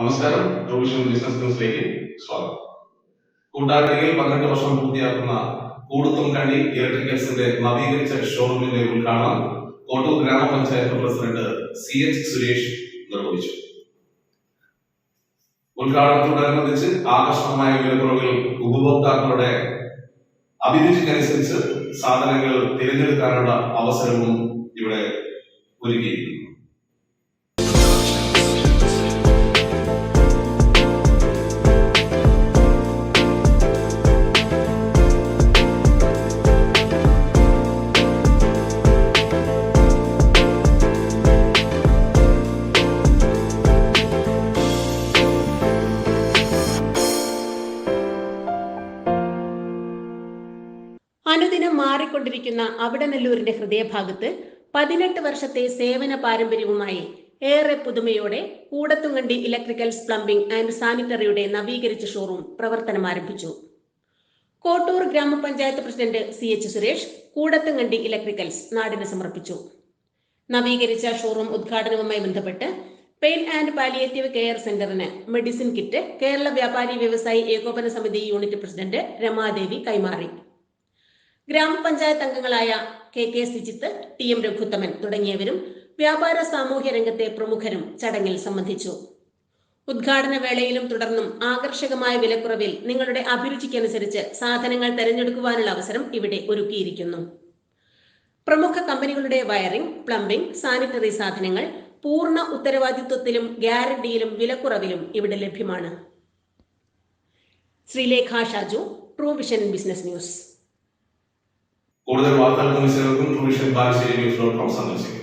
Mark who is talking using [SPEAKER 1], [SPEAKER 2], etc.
[SPEAKER 1] നമസ്കാരം. Provision business ന്യൂസിലേക്ക് സ്വാഗതം. കൂട്ടാട്ടിയിൽ പന്ത്രണ്ട് വർഷം പൂർത്തിയാക്കുന്ന കൂടുത്തും കണ്ടി ഇലക്ട്രിക്കൽസിന്റെ നവീകരിച്ച ഷോറൂമിന്റെ ഉദ്ഘാടനം കോട്ടൂർ ഗ്രാമപഞ്ചായത്ത് പ്രസിഡന്റ് സി എച്ച് സുരേഷ് നിർവഹിച്ചു. ഉദ്ഘാടനത്തോടനുബന്ധിച്ച് ആകർഷണമായ വിലക്കുറവിൽ ഉപഭോക്താക്കളുടെ അഭിരുചിക്കനുസരിച്ച് സാധനങ്ങൾ തിരഞ്ഞെടുക്കാനുള്ള അവസരവും ഇവിടെ ഒരുക്കിയിരിക്കുന്നു
[SPEAKER 2] അനുദിനം മാറിക്കൊണ്ടിരിക്കുന്ന അവിടനെല്ലൂരിന്റെ ഹൃദയഭാഗത്ത് പതിനെട്ട് വർഷത്തെ സേവന പാരമ്പര്യവുമായി ഏറെ പുതുമയോടെ കൂടത്തുങ്കണ്ടി ഇലക്ട്രിക്കൽസ് പ്ലംബിംഗ് ആൻഡ് സാനിറ്ററിയുടെ നവീകരിച്ച ഷോറൂം പ്രവർത്തനം ആരംഭിച്ചു. കോട്ടൂർ ഗ്രാമപഞ്ചായത്ത് president C H Suresh Koodathumkandi electricals നാടിന് സമർപ്പിച്ചു. നവീകരിച്ച ഷോറൂം ഉദ്ഘാടനവുമായി ബന്ധപ്പെട്ട് പെയിൻ ആൻഡ് പാലിയേറ്റീവ് കെയർ സെന്ററിന് മെഡിസിൻ കിറ്റ് കേരള വ്യാപാരി വ്യവസായി ഏകോപന സമിതി യൂണിറ്റ് പ്രസിഡന്റ് രമാദേവി കൈമാറി. ഗ്രാമപഞ്ചായത്ത് അംഗങ്ങളായ K K Sijith T M Raghuthaman തുടങ്ങിയവരും വ്യാപാര സാമൂഹ്യ രംഗത്തെ പ്രമുഖരും ചടങ്ങിൽ സംബന്ധിച്ചു. ഉദ്ഘാടന വേളയിലും തുടർന്നും ആകർഷകമായ വിലക്കുറവിൽ നിങ്ങളുടെ അഭിരുചിക്കനുസരിച്ച് സാധനങ്ങൾ തെരഞ്ഞെടുക്കുവാനുള്ള അവസരം ഇവിടെ ഒരുക്കിയിരിക്കുന്നു. പ്രമുഖ കമ്പനികളുടെ വയറിംഗ് പ്ലംബിംഗ് സാനിറ്ററി സാധനങ്ങൾ പൂർണ ഉത്തരവാദിത്വത്തിലും ഗ്യാരണ്ടിയിലും വിലക്കുറവിലും ഇവിടെ ലഭ്യമാണ്. Sreelekha Shaju true vision business news.
[SPEAKER 1] കൂടുതൽ വാർത്തകൾക്കും വിശകലനങ്ങൾക്കും provision Balussery news dot com സന്ദർശിക്കുക